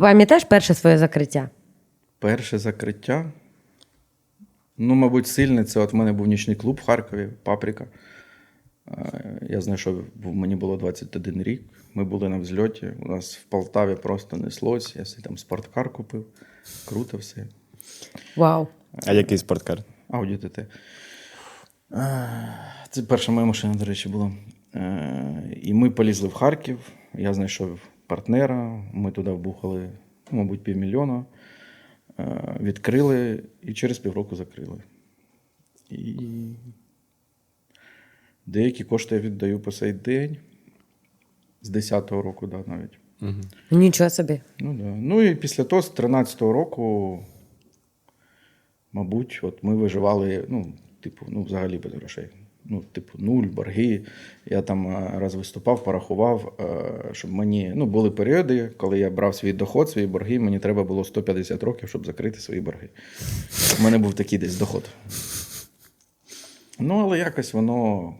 пам'ятаєш перше своє закриття? Перше закриття. Ну, мабуть, сильне. Це от в мене був нічний клуб в Харкові, Паприка. Е, Я знайшов, мені було 21 рік. Ми були на взльоті. У нас в Полтаві просто неслось. Я собі там спорткар купив. Круто все. Вау. А який спорткар? Audi TT. Це перша моя машина, до речі, була. Е, І ми полізли в Харків. Я знайшов партнера. Ми туди вбухали, мабуть, півмільйона. Е, Відкрили і через півроку закрили. І деякі кошти я віддаю по сей день. З 10-го року, да, навіть. Нічого собі. Ну, да. ну і після того, з 13-го року, мабуть, от ми виживали, ну, типу, ну, взагалі без грошей. Ну, типу, нуль, борги. Я там е, раз виступав, порахував, е, щоб мені. Ну, були періоди, коли я брав свій доход, свої борги, мені треба було 150 років, щоб закрити свої борги. У мене був такий десь доход. Ну, але якось воно.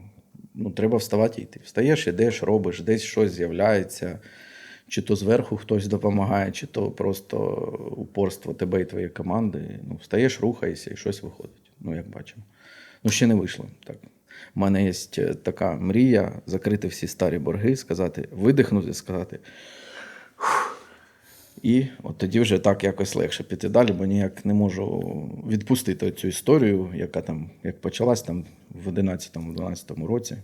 Ну, треба вставати і йти. Встаєш, ідеш, робиш, десь щось з'являється. Чи то зверху хтось допомагає, чи то просто упорство тебе і твоєї команди. Ну, встаєш, рухаєшся і щось виходить. Ну, як бачимо. Ну, ще не вийшло. Так. У мене є е, така мрія закрити всі старі борги, сказати, видихнути, сказати. І от тоді вже так якось легше піти далі, бо ніяк не можу відпустити цю історію, яка там як почалась там в 11-12 році.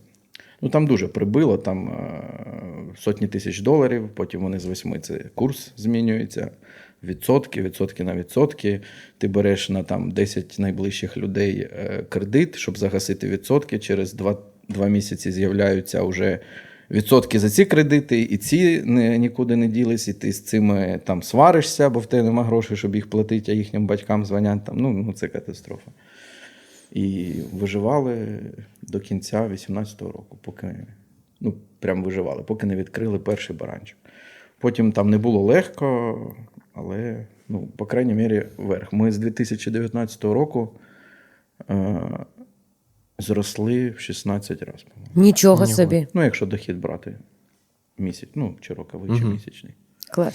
Ну там дуже прибило, там е, сотні тисяч доларів, потім вони з восьми це курс змінюється, відсотки, відсотки на відсотки. Ти береш на там 10 найближчих людей е, кредит, щоб загасити відсотки. Через два, два місяці з'являються вже відсотки за ці кредити, і ці не, нікуди не ділись, і ти з цими там сваришся, бо в тебе нема грошей, щоб їх платити, а їхнім батькам дзвонять. Там, ну, ну, це катастрофа. І виживали до кінця 18-го року, поки ну, прям виживали, поки не відкрили перший баранчик. Потім там не було легко, але, ну, по крайній мірі, вверх. Ми з 2019 року е, зросли в 16 разів. Нічого собі. Ну, якщо дохід брати місяць, ну, чи роковий, чи місячний.